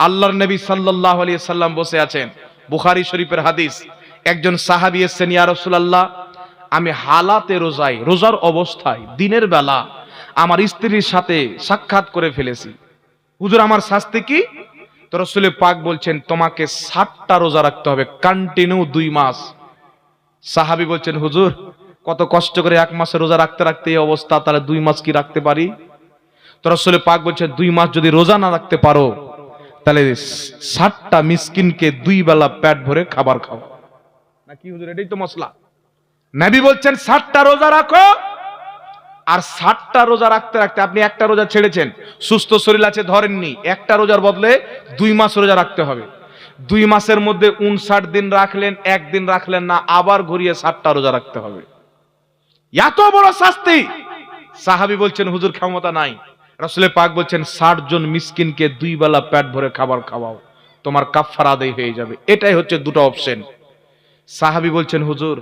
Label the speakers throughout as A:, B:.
A: আল্লাহর নবী সাল্লাল্লাহু আলাইহি সাল্লাম বসে আছেন। বুখারী শরীফের হাদিস, একজন সাহাবী এসেছেন, ইয়া রাসূলুল্লাহ, আমি হালাতে রোজাই রোজার অবস্থায়, দিনের বেলা আমার স্ত্রীর সাথে সাক্ষাৎ করে ফেলেছি। হুজুর, আমার শাস্তি কি? তো রসুল পাক বলছেন, তোমাকে ষাটটা রোজা রাখতে হবে কন্টিনিউ দুই মাস। সাহাবী বলছেন, হুজুর, কত কষ্ট করে এক মাসে রোজা রাখতে রাখতে এই অবস্থা, তাহলে দুই মাস কি রাখতে পারি? তো রসুল পাক বলছেন, দুই মাস যদি রোজা না রাখতে পারো তাহলে ষাটটা মিসকিনকে দুই বেলা পেট ভরে খাবার খাও। না কি হুজুর এটাই তো মশলা। নবী বলছেন ষাটটা রোজা রাখো আর ষাটটা রোজা রাখতে রাখতে আপনি একটা রোজা ছেড়েছেন। সুস্থ শরীর আছে ধরেননি। একটা রোজার বদলে দুই মাস রোজা রাখতে হবে। দুই মাসের মধ্যে উনষাট দিন রাখলেন একদিন রাখলেন না আবার ঘুরিয়ে ষাটটা রোজা রাখতে হবে। এত বড় শাস্তি! সাহাবি বলছেন হুজুর ক্ষমতা নাই। রাসূলে পাক বলছেন, ষাট জন মিসকিনকে দুই বেলা পেট ভরে খাবার খাওয়াও, তোমার কাফার আদায় হয়ে যাবে। এটাই হচ্ছে দুটো অপশন। সাহাবি বলছেন, হুজুর,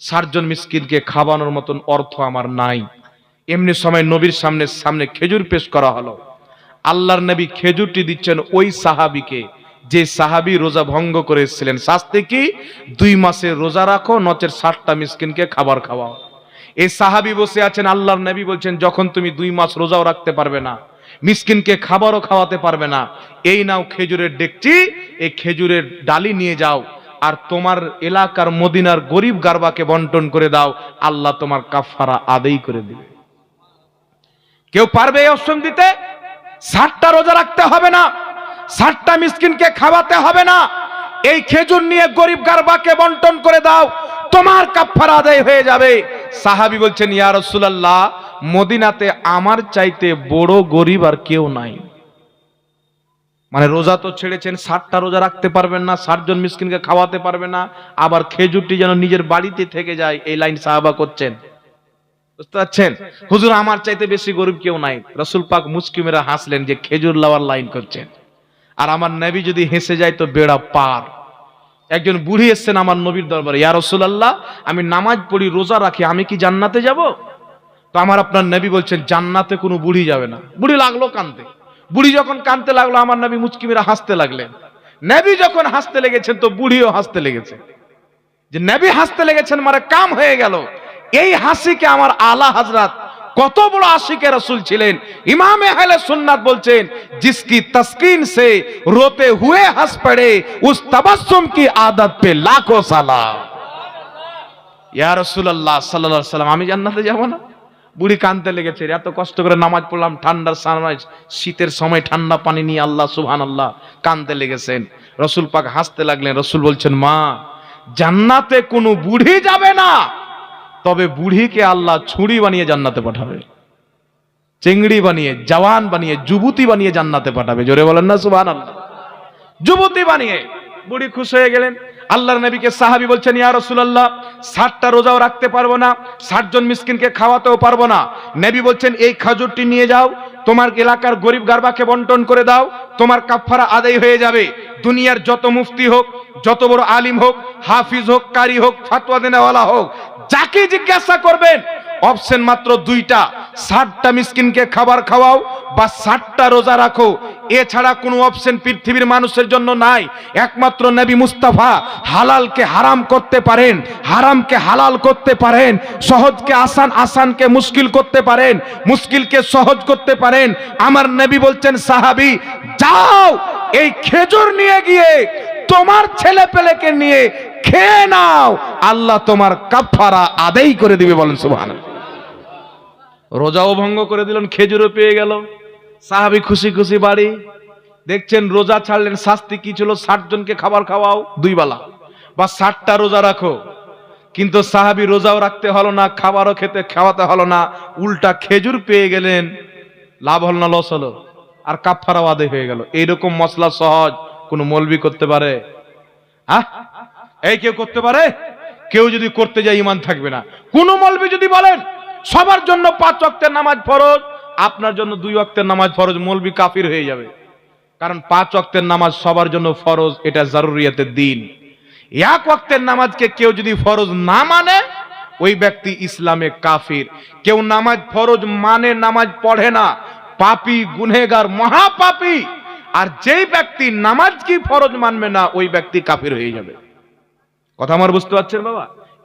A: ষাট জন মিসকিনকে খাওয়ানোর মতন অর্থ আমার নাই। এমনি সময় নবীর সামনে সামনে খেজুর পেশ করা হলো। আল্লাহর নবী খেজুরটি দিচ্ছেন ওই সাহাবিকে, যে সাহাবি রোজা ভঙ্গ করে এসেছিলেন শাস্তি কি? দুই মাসে রোজা রাখো, নচের ষাটটা মিসকিনকে খাবার খাওয়াও। এই সাহাবি বসে আছেন, আল্লাহর নবী বলছেন, যখন তুমি দুই মাস রোজাও রাখতে পারবে না, মিসকিনকে খাবারও খাওয়াতে পারবে না, এই নাও খেজুরের ডেকচি, এই খেজুরের ডালি নিয়ে যাও, আর তোমার এলাকার মদিনার গরিব গারবাকে বন্টন করে দাও, আল্লাহ তোমার কাফারা আদেই করে দিবে। কেউ পারবে এই অপশন দিতে? ষাটটা রোজা রাখতে হবে না, ষাটটা মিসকিনকে খাওয়াতে হবে না, এই খেজুর নিয়ে গরিব গারবাকে বন্টন করে দাও তোমার কাফারা আদায় হয়ে যাবে। সাহাবি বলছেন, ইয়া রাসূলুল্লাহ, মদিনাতে আমার চাইতে বড় গরিব আর কেউ নাই। মানে রোজা তো ছেড়েছেন, ষাটটা রোজা রাখতে পারবেন না, ষাট জন মিসকিনকে খাওয়াতে পারবে না, আবার খেজুরটি যেন নিজের বাড়িতে থেকে যায়, এই লাইন সাহাবা করছেন। বুঝতে পারছেন? হুজুর, আমার চাইতে বেশি গরিব কেউ নাই। রসুল পাক মুসকিমেরা হাসলেন যে খেজুর লাওয়ার লাইন করছেন। আর আমার নবী যদি হেসে যায় তো বেড়া পার। একজন বুড়ি এসছেন আমার নবীর দরবারে, ইয়া রসুলাল্লাহ, আমি নামাজ পড়ি, রোজা রাখি, আমি কি জান্নাতে যাব? তো আমার আপনার নবী বলছেন, জান্নাতে কোনো বুড়ি যাবে না। বুড়ি লাগল কানতে। বুড়ি যখন কানতে লাগল, আমার নবী মুচকিমেরা হাসতে লাগলেন। নবী যখন হাসতে লেগেছেন, তো বুড়িও হাসতে লেগেছে। যে নবী হাসতে লেগেছেন মানে কাম হয়ে গেল। এই হাসিকে আমার আলা হাজরাত কত বড় আশিকে রসুল ছিলেন ইমামে আহলে সুন্নাত বলছেন जिसकी तस्कीन से रोते हुए हंस पड़े उस तबस्सुम की आदत पे लाखों सलाम ইয়া রাসূলুল্লাহ সাল্লাল্লাহু আলাইহি সাল্লাম আমি জান্নাতে যাব না বুড়ি কানতে লেগেছে এত কষ্ট করে নামাজ পড়লাম ঠান্ডার সময় শীতের সময় ঠান্ডা পানি নিয়ে আল্লাহ সুবহানাল্লাহ কানতে লেগেছেন রসুল পাক হাসতে লাগলেন রসুল বলছেন মা জান্নাতে কোনো বুড়ি যাবে না তবে বুড়িকে আল্লাহ ছুরি বানিয়ে জান্নাতে পাঠাবে। চিংড়ি বানিয়ে, জওয়ান বানিয়ে, যুবতী বানিয়ে জান্নাতে পাঠাবে। জোরে বলেন না সুবহান আল্লাহ যুবতী বানিয়ে। বুড়ি খুশ হয়ে গেলেন। আল্লাহর নবীকে সাহাবি বলছেন, ইয়া রাসূলুল্লাহ 60টা রোজাও রাখতে পারব না 60 জন মিসকিনকে খাওয়াতেও পারব না। নবী বলছেন, এই খাজুরটি নিয়ে যাও, তোমার এলাকার গরিব গারবাকে বন্টন করে দাও, তোমার কাফফারা আদায় হয়ে যাবে। দুনিয়ার যত মুফতি হোক, যত বড় আলিম হোক, হাফিজ হোক, কারি হোক, ফাতোয়া দেনেওয়ালা হোক, যাকে জিজ্ঞাসা করবেন, অপশন মাত্র দুইটা। ষাটটা মিসকিনকে খাবার খাওয়াও বা ষাটটা রোজা রাখো। এছাড়া কোনো অপশন পৃথিবীর মানুষের জন্য নাই। একমাত্র নবী মুস্তাফা হালালকে হারাম করতে পারেন, হারামকে হালাল করতে পারেন, সহজকে আসান আসানকে মুশকিল করতে পারেন, মুশকিলকে সহজ করতে পারেন। আমার নবী বলছেন, সাহাবি, যাও এই খেজুর নিয়ে গিয়ে তোমার ছেলে পেলেকে নিয়ে খেয়ে নাও। আল্লাহ তোমার কাফারা আদায় করে দিবে বলেন সুবহান রোজাও ভঙ্গ করে দিলেন, খেজুরও পেয়ে গেল। সাহাবি খুশি খুশি বাড়ি। দেখছেন রোজা ছাড়লেন, শাস্তি কি ছিল? ষাট জনকে খাবার খাওয়াও, দুই বেলা। বা ষাটটা রোজা রাখো। কিন্তু সাহাবি রোজাও রাখতে হলো না, খাবারও খেতে, খাওয়াতে হলো না। উল্টা খেজুর পেয়ে গেলেন। লাভ হল না, লস হলো? আর কাফারাও আদায় হয়ে গেল। এইরকম মশলা সহজ কোনো মলবি করতে পারে? হ্যাঁ এই কেউ করতে পারে? কেউ যদি করতে যায় ইমান থাকবে না। কোন মলবি যদি বলেন, সবার জন্য পাঁচ ওয়াক্তের নামাজ ফরজ, আপনার জন্য দুই ওয়াক্তের নামাজ ফরজ, মলবি কাফির হয়ে যাবে। কারণ পাঁচ ওয়াক্তের নামাজ সবার জন্য ফরজ, এটা জরুরিয়াতের দিন। এক ওয়াক্তের নামাজকে কেউ যদি ফরজ না মানে ওই ব্যক্তি ইসলামে কাফির। কেউ নামাজ ফরজ মানে নামাজ পড়ে না। পাপি গুনেগার মহাপাপী। আর যেই ব্যক্তি নামাজ কি ফরজ মানবে না, ওই ব্যক্তি কাফির হয়ে যাবে। কথা আমার বুঝতে পারছেন বাবা?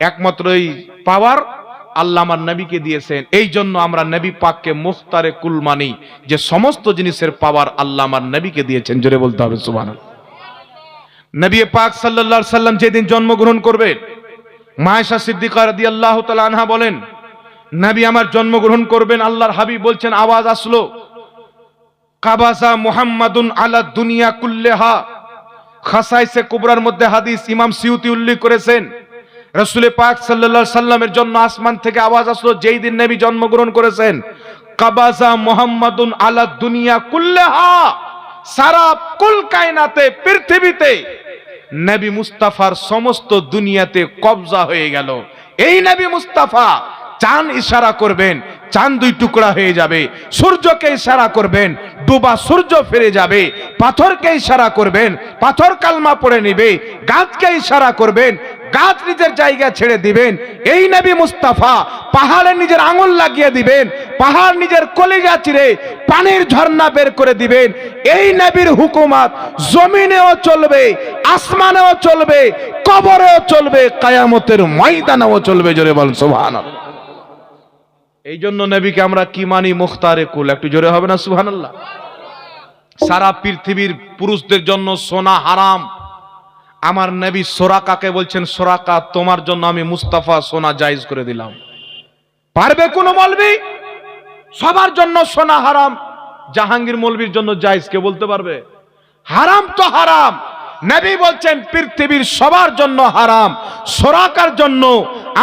A: একমাত্র এই পাওয়ার আল্লাহ আমার নবীকে দিয়েছেন। এই জন্য আমরা নবী পাককে মুখতারে কুল মানি। যে সমস্ত জিনিসের পাওয়ার আল্লাহ আমার নবীকে দিয়েছেন। জোরে বলতে হবে সুবহান নবী পাক সাল্লাল্লাহু সাল্লাম যেদিন জন্মগ্রহণ করবেন, মায়েশা সিদ্দিকা রাদিয়াল্লাহু তাআলা আনহা বলেন নবী আমার জন্মগ্রহণ করবেন, আল্লাহর হাবিব বলছেন, আওয়াজ আসলো। কাবাসা মুহাম্মাদুন আলা দুনিয়া কুল্লেহা। খাসাইসে কুবরার মধ্যে হাদিস ইমাম সিউতি উল্লেখ করেছেন। রসুল পাক সাল্লাল্লাহু সাল্লামের জন্য আসমান থেকে আওয়াজ আসলো, যেই দিন নবী জন্মগ্রহণ করেছেন। কাবাসা মুহাম্মাদুন আলা দুনিয়া কুল্লেহা। সারা কুল কায়নাতে, পৃথিবীতে নবী মুস্তাফার সমস্ত দুনিয়াতে কবজা হয়ে গেল। এই নবী মুস্তাফা চাঁদ ইশারা করবেন, চাঁদ দুই টুকরা হয়ে যাবে, সূর্যকে ইশারা করবেন, ডুবা সূর্য ফিরে যাবে, পাথরকে ইশারা করবেন, পাথর কালমা পড়ে নিবে, গাছকে ইশারা করবেন, গাছ নিজের জায়গা ছেড়ে দিবেন, এই নবী মুস্তাফা পাহাড়ে নিজের আঙুল লাগিয়ে দিবেন, পাহাড় নিজের কলিজা চিরে পানির ঝর্ণা বের করে দিবেন, এই নবীর হুকুমাত জমিনেও চলবে, আসমানেও চলবে, কবরেও চলবে, কায়ামতের ময়দানেও চলবে, জোরে বল সুবহানাল্লাহ। এই জন্য নবীকে আমরা কি মানি? মুখতারে কুল। একটু জোরে হবে না? সুবহানাল্লাহ। সারা পৃথিবীর পুরুষদের জন্য সোনা হারাম। আমার নবী সোরাকাকে বলছেন, সোরাকা, তোমার জন্য আমি মুস্তাফা সোনা জায়েজ করে দিলাম। পারবে কোনো মলবি? সবার জন্য সোনা হারাম। জাহাঙ্গীর মলবির জন্য জায়েজ কে বলতে পারবে? হারাম তো হারাম। নবী বলছেন, পৃথিবীর সবার জন্য হারাম, সরাকার জন্য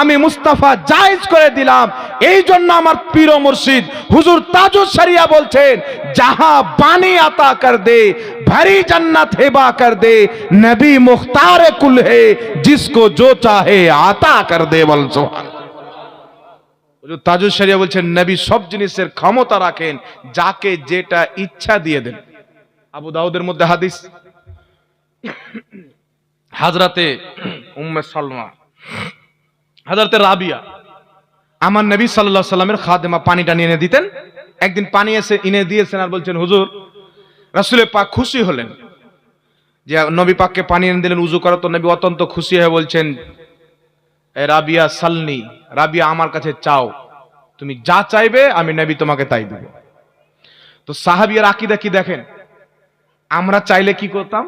A: আমি মুস্তাফা জায়েজ করে দিলাম। এই জন্য আমার পীর মুর্শিদ হুজুর তাজু সারিয়া বলছেন, যাহা বানি আতা কর দে, ভারী জান্নাত হেবা কর দে, নবী মুখতার কুল হে, জিসকো জো চাহে আতা কর দে বল হুজুর তাজু সারিয়া বলছেন, নবী সব জিনিসের ক্ষমতা রাখেন, যাকে যেটা ইচ্ছা দিয়ে দেন। আবু দাউদের মধ্যে হাদিস। হাজরাতে উম্মে সালমা, হাজরাতে রাবিয়া, আমার নবী আলাইহি সাল্লামের খাদেমা পানিটা নিয়ে এনে দিতেন। একদিন পানি এসে এনে দিয়েছেন আর বলছেন, হুজুর, রাসূলের পাক খুশি হলেন। যে নবী পাককে পানি এনে দিলেন, উজু করা তো নবী অত্যন্ত খুশি হয়ে বলছেন রাবিয়া সালনি, রাবিয়া আমার কাছে চাও। তুমি যা চাইবে, আমি নবী তোমাকে তাই দেব। তো সাহাবিয়ার আকিদা কি দেখেন? আমরা চাইলে কি করতাম?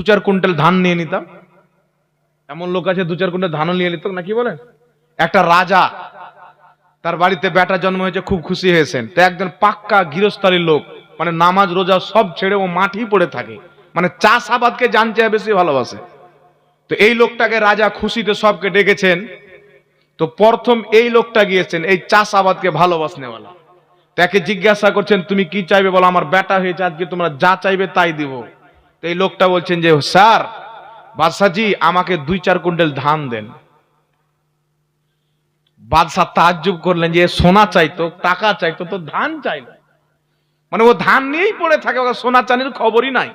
A: দু চার কুইন্টাল ধান নিয়ে নিতাম। এমন লোক আছে, দু চার কুইন্টাল ধানও নিয়ে নিত নাকি বলেন একটা রাজা, তার বাড়িতে বেটা জন্ম হয়েছে, খুব খুশি হয়েছেন। তো একজন পাক্কা গৃহস্থালীর লোক মানে নামাজ, রোজা সব ছেড়ে ও মাঠেই পড়ে থাকে। মানে চাষ আবাদকে জানছে বেশি ভালোবাসে। তো এই লোকটাকে রাজা খুশিতে সবকে ডেকেছেন। তো প্রথম এই লোকটা গিয়েছেন, এই চাষ আবাদকে ভালোবাসনেওয়ালা তাকে জিজ্ঞাসা করছেন, তুমি কি চাইবে? বলো, আমার বেটা হয়েছে, আজকে তোমরা যা চাইবে তাই দিব। তো এই লোকটা বলছেন যে, স্যার বাদশাজি আমাকে দুই চার কুইন্টাল ধান দেন। বাদশাহ তাজ্জুব করলেন যে সোনা চাইতো, টাকা চাইতো, তো ধান চাই না মানে ও ধান নিয়েই পড়ে থাকে সোনা চানির খবরই নাই।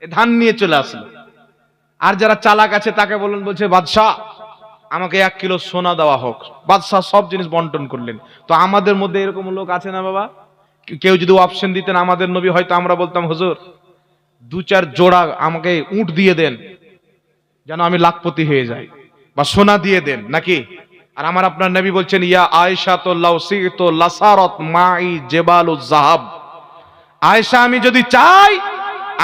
A: এ ধান নিয়ে চলে আসলো। আর যারা চালাক আছে, তাকে বললেন, বলছে, বাদশাহ, আমাকে এক কিলো সোনা দেওয়া হোক। বাদশাহ সব জিনিস বন্টন করলেন। তো আমাদের মধ্যে এরকম লোক আছে না বাবা? কেউ যদি অপশন দিতেন, আমাদের নবী হয়তো আমরা বলতাম, হুজুর দু চার জোড়া আমাকে উট দিয়ে দেন, যেন আমি লাখপতি হয়ে যাই, বা সোনা দিয়ে দেন, নাকি? আর আমার আপনার নবী বলছেন, ইয়া আয়েশা তো লাউসি তো লাসারত মাই জেবাল জাহাব। আয়েশা, আমি যদি চাই,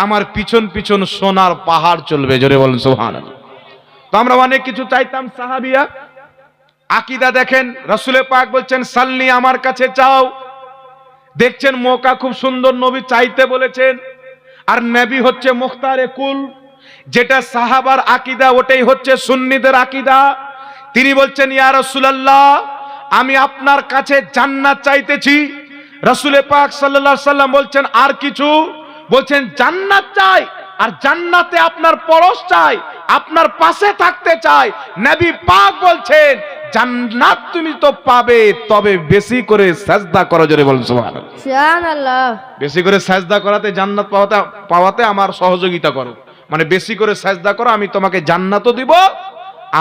A: আমার পিছন পিছন সোনার পাহাড় চলবে, জোরে বলেন, সুবহানাল্লাহ। তো আমরা অনেক কিছু চাইতাম সাহাবিয়া আকিদা দেখেন, রসুলে পাক বলছেন, সাল্লি আমার কাছে চাও। দেখছেন মোকা খুব সুন্দর নবী চাইতে বলেছেন। আর নবী হচ্ছে মুখতারে কুল, যেটা সাহাবার আকিদা, ওটাই হচ্ছে সুন্নিদের আকিদা। তিনি বলছেন, ইয়া রাসূলুল্লাহ, আমি আপনার কাছে জান্নাত চাইতেছি। রাসূলে পাক আলাইহি সাল্লাম বলছেন, আর কিছু? বলছেন, জান্নাত চাই, আর জান্নাতে আপনার পরশ চাই, আপনার পাশে থাকতে চাই। নবী পাক বলছেন জান্নাত তুমি তো পাবে তবে বেশি করে সাজদা করো জোরে বলুন সুবহানাল্লাহ। বেশি করে সাজদা করাতে জান্নাত পাওয়াতে পাওয়াতে আমার সহযোগিতা করো। মানে বেশি করে সাজদা করো আমি তোমাকে জান্নাতও দিব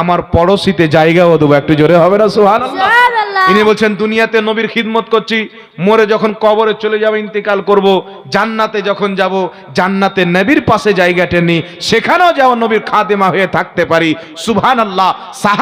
A: আমার পড়োশিতে জায়গাও দেবো। একটু জোরে হবে না সুবহানাল্লাহ? ইনি বলছেন দুনিয়াতে নবীর খিদমত করছি মরে যখন কবরে চলে যাব ইন্তেকাল করব জান্নাতে যখন যাব জান্নাতে নবীর পাশে জায়গাটা নি সেখানেও যাও নবীর খাদেমা হয়ে থাকতে পারি। সুবহানাল্লাহ। সাহা